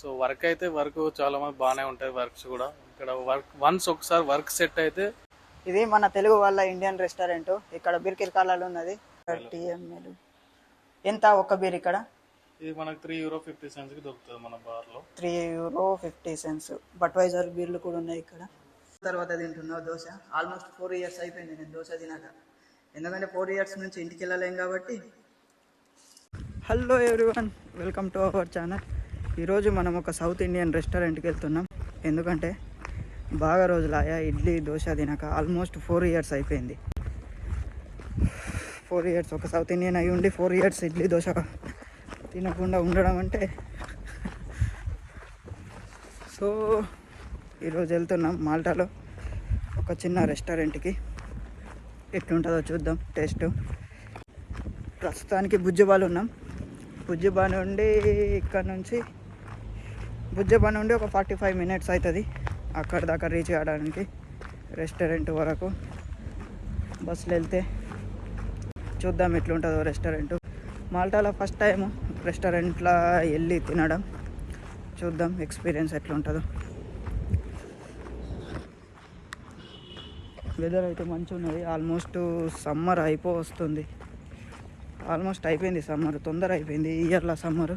So work అయితే work చాలా మంది బాగానే ఉంటాయి వర్క్స్ కూడా. ఇక్కడ వర్క్ వన్స్ ఒకసారి వర్క్ సెట్ అయితే ఇది మన తెలుగు వాళ్ళ ఇండియన్ రెస్టారెంట్. ఇక్కడ బిర్కిల్ కాలాలు ఉన్నది. టీఎంఎల్. ఎంత ఒక్క బీర్ ఇక్కడ? ఇది మనకు త్రీ యూరో ఫిఫ్టీ సెంట్స్కి దొరుకుతుంది మన బార్లో three euro fifty cents Budweiser బీర్లు కూడా ఉన్నాయి ఇక్కడ. తర్వాత తింటున్నావు దోశ. ఆల్మోస్ట్ ఫోర్ ఇయర్స్ అయిపోయింది నేను దోశ తినాక. ఎందుకంటే ఫోర్ ఇయర్స్ నుంచి ఇంటికి వెళ్ళలేం కాబట్టి. Hello everyone welcome to our channel ఈరోజు మనం ఒక సౌత్ ఇండియన్ రెస్టారెంట్కి వెళ్తున్నాం. ఎందుకంటే బాగా రోజులాయా ఇడ్లీ దోశ తినక ఆల్మోస్ట్ ఫోర్ ఇయర్స్ అయిపోయింది. ఫోర్ ఇయర్స్ ఒక సౌత్ ఇండియన్ అయి ఉండి ఫోర్ ఇయర్స్ ఇడ్లీ దోశ తినకుండా ఉండడం అంటే. సో ఈరోజు వెళ్తున్నాం మాల్టాలో ఒక చిన్న రెస్టారెంట్కి. ఎట్లుంటుందో చూద్దాం టేస్ట్. ప్రస్తుతానికి బుజ్జిబాలు ఉన్నాం. బుజ్జిబా నుండి ఇక్కడ నుంచి బుజ్జపని నుండి ఒక ఫార్టీ ఫైవ్ మినిట్స్ అవుతుంది అక్కడ దాకా రీచ్ కావడానికి రెస్టారెంట్ వరకు. బస్సులో వెళ్తే చూద్దాం ఎట్లుంటుందో రెస్టారెంట్. మాల్టాలో ఫస్ట్ టైం రెస్టారెంట్లో వెళ్ళి తినడం. చూద్దాం ఎక్స్పీరియన్స్ ఎట్లుంటుందో. వెదర్ అయితే మంచిగా ఉన్నది ఆల్మోస్ట్ సమ్మర్ అయిపో వస్తుంది. ఆల్మోస్ట్ అయిపోయింది సమ్మర్. తొందర అయిపోయింది ఇయర్లో సమ్మర్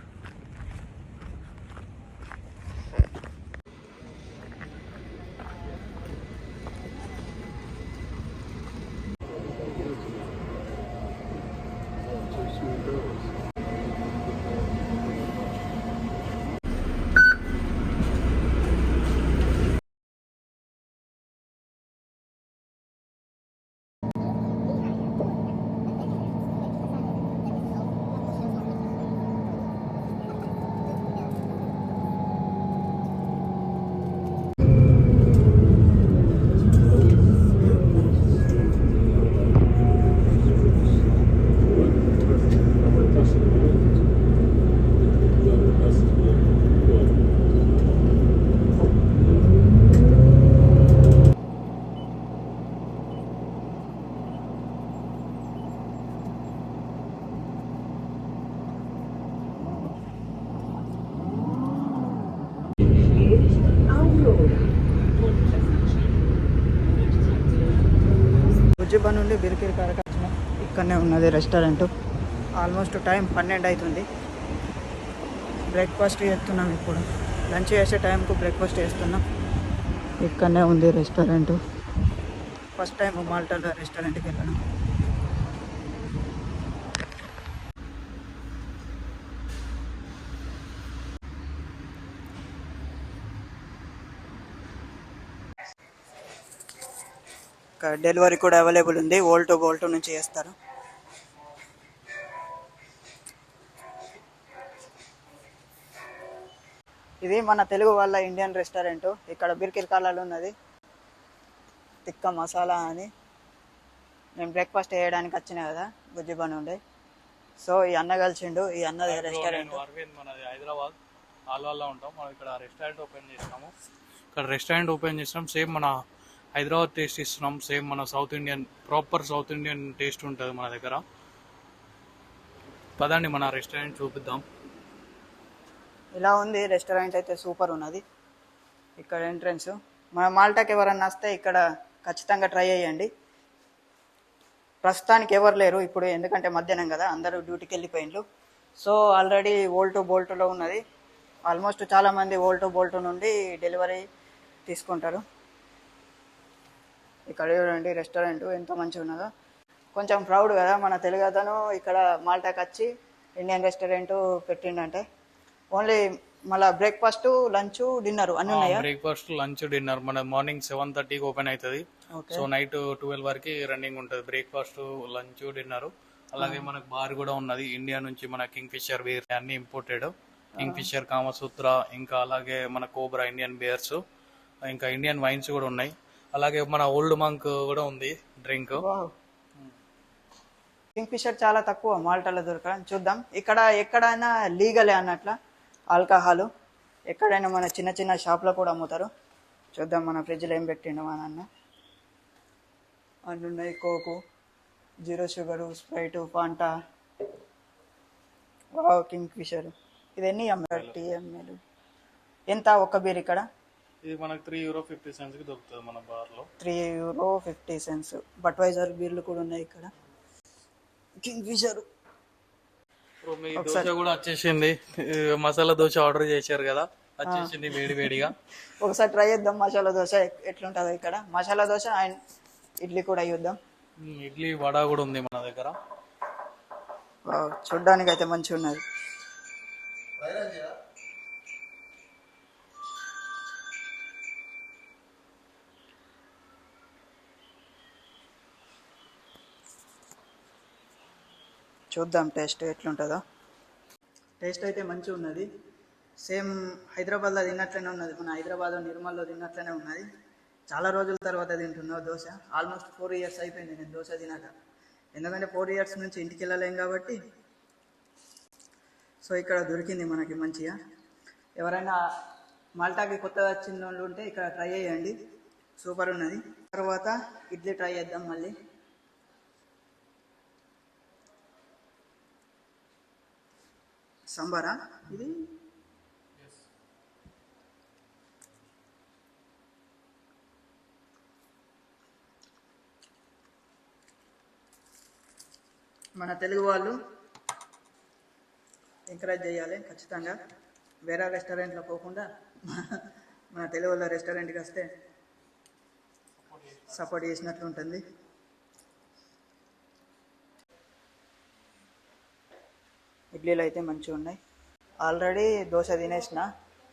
బుజ్జిబా నుండి బిరికిరి కారకు వచ్చిన ఇక్కడనే ఉన్నది రెస్టారెంట్. ఆల్మోస్ట్ టైం పన్నెండు అవుతుంది బ్రేక్ఫాస్ట్ చేస్తున్నాం ఇప్పుడు. లంచ్ చేసే టైంకు బ్రేక్ఫాస్ట్ చేస్తున్నాం. ఇక్కడనే ఉంది రెస్టారెంట్. ఫస్ట్ టైం మాల్టాలో రెస్టారెంట్కి వెళ్ళడం. డెలివరీ కూడా అవైలబుల్ ఉంది. వోల్ట్ టు వోల్ట్ నుంచి చేస్తారు. ఇది మన తెలుగు వాళ్ళ ఇండియన్ రెస్టారెంట్ ఇక్కడ బిర్కిల్ కాలాలు ఉన్నది. తిక్క మసాలా అని. నేను బ్రేక్ఫాస్ట్ చేయడానికి వచ్చిన కదా బుజ్జిబా నుండి సో ఈ అన్న కలిసిండు ఈ అన్న రెస్టారెంట్ నేను అరవింద్ మనది హైదరాబాద్ ఆల్వాల్లో ఉంటాం. మనం ఇక్కడ రెస్టారెంట్ ఓపెన్ చేసినాము. ఇక్కడ రెస్టారెంట్ ఓపెన్ చేసినాం. సేమ్ మన హైదరాబాద్ టేస్ట్ ఇస్తున్నాం. సేమ్ మన south Indian proper south Indian taste ఉంటుంది మన దగ్గర. పదండి మన రెస్టారెంట్ చూపిద్దాం. ఇలా ఉంది? రెస్టారెంట్ అయితే సూపర్ ఉన్నది. ఇక్కడ ఎంట్రన్స్. మన మాల్టాకి ఎవరన్నా వస్తే ఇక్కడ ఖచ్చితంగా ట్రై చేయండి. ప్రస్తుతానికి ఎవరు లేరు ఇప్పుడు ఎందుకంటే మధ్యాహ్నం కదా అందరూ డ్యూటీకి వెళ్ళిపోయిండ్రు. సో ఆల్రెడీ ఓల్టు బోల్టులో ఉన్నది. ఆల్మోస్ట్ చాలామంది ఓల్టు బోల్టు నుండి డెలివరీ తీసుకుంటారు. ఇక్కడ చూడండి రెస్టారెంట్ ఎంత మంచిగా ఉన్నదో కొంచెం ప్రౌడ్ కదా మన తెలుగు అతను ఇక్కడ మాల్టాకి వచ్చి ఇండియన్ రెస్టారెంట్ పెట్టిండంటే. ఓన్లీ మళ్ళీ బ్రేక్ఫాస్ట్ లంచ్ డిన్నర్ అన్నీ ఉన్నాయా? Breakfast lunch dinner. మన మార్నింగ్ సెవెన్ థర్టీకి ఓపెన్ అవుతుంది సో నైట్ ట్వెల్వ్ వరకు రన్నింగ్ ఉంటుంది. Breakfast lunch dinner. అలాగే మనకు బార్ కూడా ఉన్నది. ఇండియా నుంచి మన కింగ్ ఫిషర్ బీర్ అన్ని ఇంపోర్టెడ్. కింగ్ ఫిషర్ కామసూత్ర ఇంకా అలాగే మన కోబ్రా ఇండియన్ బియర్స్ ఇంకా ఇండియన్ వైన్స్ కూడా ఉన్నాయి. అలాగే మన ఓల్డ్ మంక్ కూడా ఉంది డ్రింక్. కింగ్ ఫిషర్ చాలా తక్కువ మాల్టాలో దొరకడం. చూద్దాం. ఇక్కడ ఎక్కడైనా లీగలే అన్నట్ల ఆల్కహాల్. ఎక్కడైనా మన చిన్న చిన్న షాప్లో కూడా అమ్ముతారు. చూద్దాం మన ఫ్రిడ్జ్లో ఏం పెట్టిండు మా నాన్న. అన్ని ఉన్నాయి coke zero sugar Sprite Fanta wow Kingfisher. ఇది ఎన్ని ఎంఎల్. టీఎంఎల్ ఎంత? ఒక్క బీర్ ఇక్కడ? ఇది మనకు త్రీ యూరో ఫిఫ్టీ సెంట్స్కి దొరుకుతుంది మన బార్లో. Three euro fifty cents Budweiser బీర్లు కూడా ఉన్నాయి ఇక్కడ. కింగ్ ఫిషర్ ఇప్పుడు మీ దోశ కూడా వచ్చేసింది. మసాలా దోశ ఆర్డర్ చేశారు కదా వచ్చేసింది వేడి వేడిగా. ఒకసారి ట్రై చేద్దాం మసాలా దోశ ఎట్లుంటుందో ఇక్కడ. మసాలా దోశ అండ్ ఇడ్లీ కూడా చూద్దాం. ఇడ్లీ వడ కూడా ఉంది మన దగ్గర. చూడ్డానికి అయితే మంచిగా ఉన్నది చూద్దాం టేస్ట్ ఎట్లుంటుందో. టేస్ట్ అయితే మంచిగా ఉన్నది. సేమ్ హైదరాబాద్లో తిన్నట్లనే ఉన్నది. మన హైదరాబాద్ నిర్మల్లో తిన్నట్లనే ఉన్నది. చాలా రోజుల తర్వాత తింటున్నావు దోశ. ఆల్మోస్ట్ ఫోర్ ఇయర్స్ అయిపోయింది నేను దోశ తినక. ఎందుకంటే ఫోర్ ఇయర్స్ నుంచి ఇంటికి వెళ్ళలేం కాబట్టి సో ఇక్కడ దొరికింది మనకి మంచిగా. ఎవరైనా మాల్టాకి కొత్తగా వచ్చిన వాళ్ళు ఉంటే ఇక్కడ ట్రై చేయండి. సూపర్ ఉన్నది. తర్వాత ఇడ్లీ ట్రై చేద్దాం మళ్ళీ. సంబరా? ఇది? మన తెలుగు వాళ్ళు ఎంకరేజ్ చేయాలి ఖచ్చితంగా. వేరే రెస్టారెంట్లో పోకుండా మన తెలుగు వాళ్ళ రెస్టారెంట్కి వస్తే సపోర్ట్ చేసినట్లు ఉంటుంది ఇడ్లీలు అయితే మంచిగా ఉన్నాయి. ఆల్రెడీ దోశ తినేసిన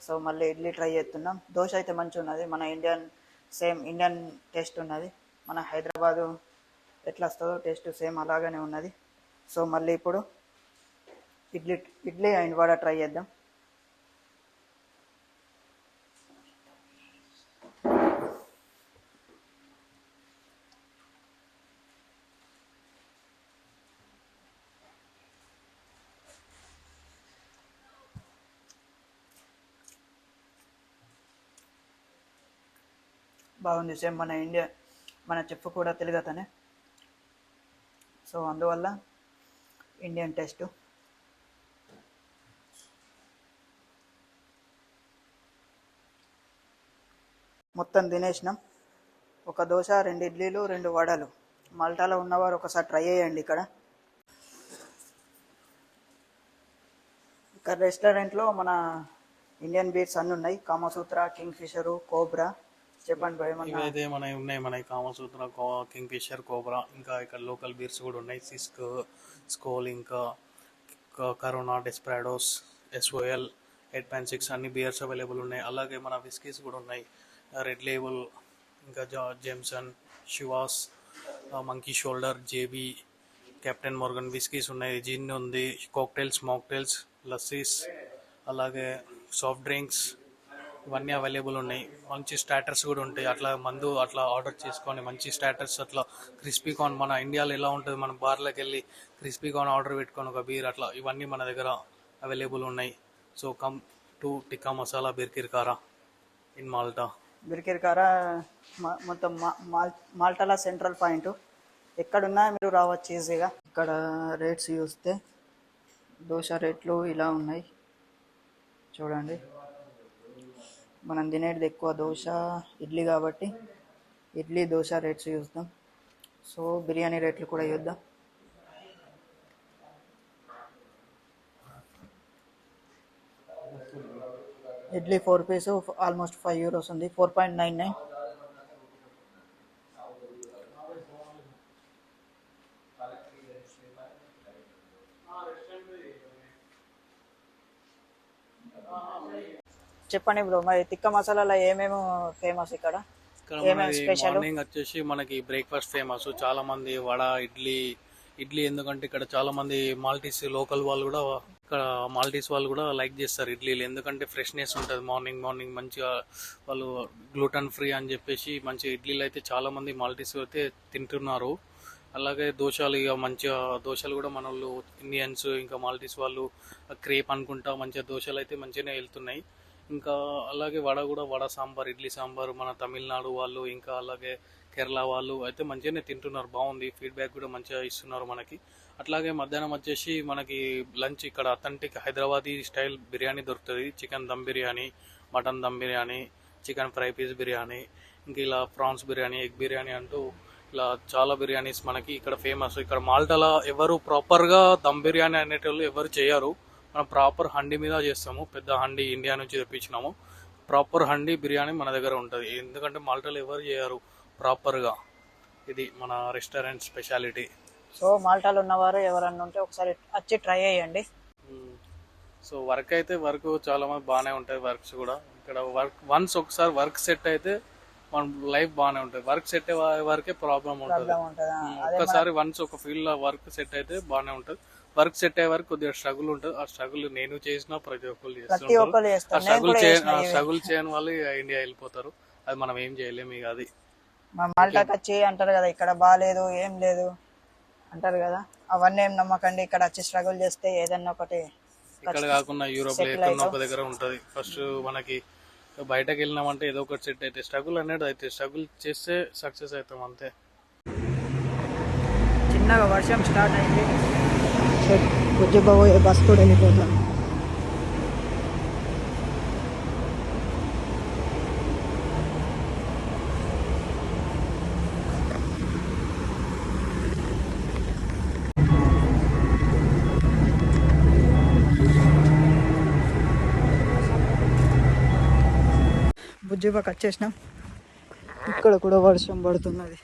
సో మళ్ళీ ఇడ్లీ ట్రై చేస్తున్నాం. దోశ అయితే మంచిగా ఉన్నది. మన ఇండియన్ సేమ్ ఇండియన్ టేస్ట్ ఉన్నది. మన హైదరాబాదు ఎట్లా వస్తుందో టేస్ట్ సేమ్ అలాగనే ఉన్నది. సో మళ్ళీ ఇప్పుడు ఇడ్లీ ఇడ్లీ అండ్ వడ ట్రై చేద్దాం. బాగుంది సేమ్ మన ఇండియా మన చెఫ్ కూడా తెలుగు అతనే. సో అందువల్ల ఇండియన్ టేస్ట్. మొత్తం తినేసినాం. ఒక దోశ రెండు ఇడ్లీలు రెండు వడలు. మల్టాలో ఉన్నవారు ఒకసారి ట్రై చేయండి ఇక్కడ. ఇక్కడ రెస్టారెంట్లో మన ఇండియన్ బీట్స్ అన్నీ ఉన్నాయి. Kamasutra Kingfisher Cobra. చెప్పండి ఇవైతే మన ఉన్నాయి మన కామసూత్ర కింగ్ ఫిషర్ కోబ్రా ఇంకా ఇక్కడ లోకల్ బీర్స్ కూడా ఉన్నాయి. సిస్క్ స్కోల్ ఇంకా క- Corona Desperados SOL eight point six అన్ని బియర్స్ అవైలబుల్ ఉన్నాయి. అలాగే మన విస్కీస్ కూడా ఉన్నాయి. రెడ్ లేబుల్ ఇంకా జా Jameson Chivas monkey shoulder JB captain Morgan whiskies ఉన్నాయి. జిన్ ఉంది కాక్టైల్స్ మాక్టైల్స్ లస్సీస్ అలాగే సాఫ్ట్ డ్రింక్స్ ఇవన్నీ అవైలబుల్ ఉన్నాయి. మంచి స్టాటర్స్ కూడా ఉంటాయి. అట్లా మందు అట్లా ఆర్డర్ చేసుకొని మంచి స్టాటర్స్ అట్లా క్రిస్పీ కార్న్ మన ఇండియాలో ఎలా ఉంటుంది? మన బార్లోకి వెళ్ళి క్రిస్పీ కార్న్ ఆర్డర్ పెట్టుకొని ఒక బీర్ అట్లా ఇవన్నీ మన దగ్గర అవైలబుల్ ఉన్నాయి. So come to tikka masala Birkirkara in Malta Birkirkara మొత్తం మా- మాల్ మాల్టాలా సెంట్రల్ పాయింట్ ఎక్కడున్నా మీరు రావచ్చు ఈజీగా. ఇక్కడ రేట్స్ చూస్తే దోశ రేట్లు ఇలా ఉన్నాయి. చూడండి. మనం తినేది ఎక్కువ దోశ ఇడ్లీ కాబట్టి ఇడ్లీ దోశ రేట్స్ చూద్దాం. సో బిర్యానీ రేట్లు కూడా చూద్దాం. Idli four piece almost five euros ఉంది. Four point nine nine. చెప్పండి బ్రో మరి తిక్క మసాలాలో ఏమేమి ఫేమస్ ఇక్కడ? మార్నింగ్ వచ్చేసి మనకి బ్రేక్ఫాస్ట్ ఫేమస్ చాలా మంది వడ ఇడ్లీ ఇడ్లీ ఎందుకంటే ఇక్కడ చాలా మంది మాల్టీస్ లోకల్ వాళ్ళు కూడా ఇక్కడ మాల్టీస్ వాళ్ళు కూడా లైక్ చేస్తారు ఇడ్లీలు. ఎందుకంటే ఫ్రెష్నెస్ ఉంటుంది మార్నింగ్ మార్నింగ్ మంచిగా వాళ్ళు గ్లూటన్ ఫ్రీ అని చెప్పేసి మంచి ఇడ్లీలు అయితే చాలా మంది మాల్టీస్ అయితే తింటున్నారు. అలాగే దోశలు ఇక మంచిగా దోశలు కూడా మన వాళ్ళు ఇండియన్స్ ఇంకా మాల్టీస్ వాళ్ళు క్రేప్ అనుకుంటా మంచిగా దోశలు అయితే మంచిగానే వెళ్తున్నాయి. ఇంకా అలాగే వడ కూడా వడ సాంబార్ ఇడ్లీ సాంబార్ మన తమిళనాడు వాళ్ళు ఇంకా అలాగే కేరళ వాళ్ళు అయితే మంచిగానే తింటున్నారు. బాగుంది. ఫీడ్బ్యాక్ కూడా మంచిగా ఇస్తున్నారు మనకి. అట్లాగే మధ్యాహ్నం వచ్చేసి మనకి లంచ్ ఇక్కడ అథెంటిక్ హైదరాబాదీ స్టైల్ బిర్యానీ దొరుకుతుంది. Chicken dum biryani mutton dum biryani chicken fry piece biryani ఇంకా ఇలా ప్రాన్స్ బిర్యానీ ఎగ్ బిర్యానీ అంటూ ఇలా చాలా బిర్యానీస్ మనకి ఇక్కడ ఫేమస్ ఇక్కడ మాల్టాలో ఎవరు ప్రాపర్గా దమ్ బిర్యానీ అనేటోళ్ళు ఎవరు చేయరు. మనం ప్రాపర్ హండీ మీద చేస్తాము పెద్ద హండీ ఇండియా నుంచి తెప్పించినాము. ప్రాపర్ హండీ బిర్యానీ మన దగ్గర ఉంటుంది. ఎందుకంటే మాల్టాలో ఎవరు చేయరు ప్రాపర్గా. ఇది మన రెస్టారెంట్ స్పెషాలిటీ. సో మాల్టాలో ఉన్నవారు ఎవరన్నా ఉంటే ఒకసారి వచ్చి ట్రై చేయండి. సో వర్క్ అయితే వర్క్ చాలా మంది బాగానే ఉంటాయి వర్క్స్ కూడా. ఇక్కడ వర్క్ వన్స్ ఒకసారి వర్క్ సెట్ అయితే మన లైఫ్ బాగానే ఉంటుంది. వర్క్ సెట్ అయ్యే వరకే ప్రాబ్లం ఉంటుంది. ఒక్కసారి వన్స్ ఒక ఫీల్డ్లో వర్క్ సెట్ అయితే బాగానే ఉంటుంది. వర్క్ సెట్ అయ్యే వరకు కొద్దిగా స్ట్రగుల్ ఉంటుంది. ఆ స్ట్రగుల్ నేను చేసిన ప్రతి ఒక్కరు ఆ చేస్తారు స్ట్రగుల్ ఆ. స్ట్రగుల్ చేయని వాళ్ళు ఇండియా వెళ్ళిపోతారు. అది మనం ఏం చేయలేము ఇక అది. మా మాల్టాకి వచ్చి అంటారు కదా ఇక్కడ బాగాలేదు ఏం లేదు అంటారు కదా. అవన్నీ ఏం నమ్మకండి ఇక్కడ వచ్చి స్ట్రగుల్ చేస్తే ఏదన్నా ఒకటి ఇక్కడ కాకుండా యూరోప్లో ఒక దగ్గర ఉంటది. ఫస్ట్ మనకి బయటకు వెళ్ళినామంటే ఏదో ఒకటి సెట్ అయితే స్ట్రగుల్ అనేది అయితే స్ట్రగుల్ చేస్తే సక్సెస్ అవుతాం అంతే. చిన్నగా వర్షం స్టార్ట్ అయింది. బుజ్జిబాబు బస్ కూడా వెళ్ళిపోతాను బుజ్జిబా కట్ చేసినాం. ఇక్కడ కూడా వర్షం పడుతున్నది.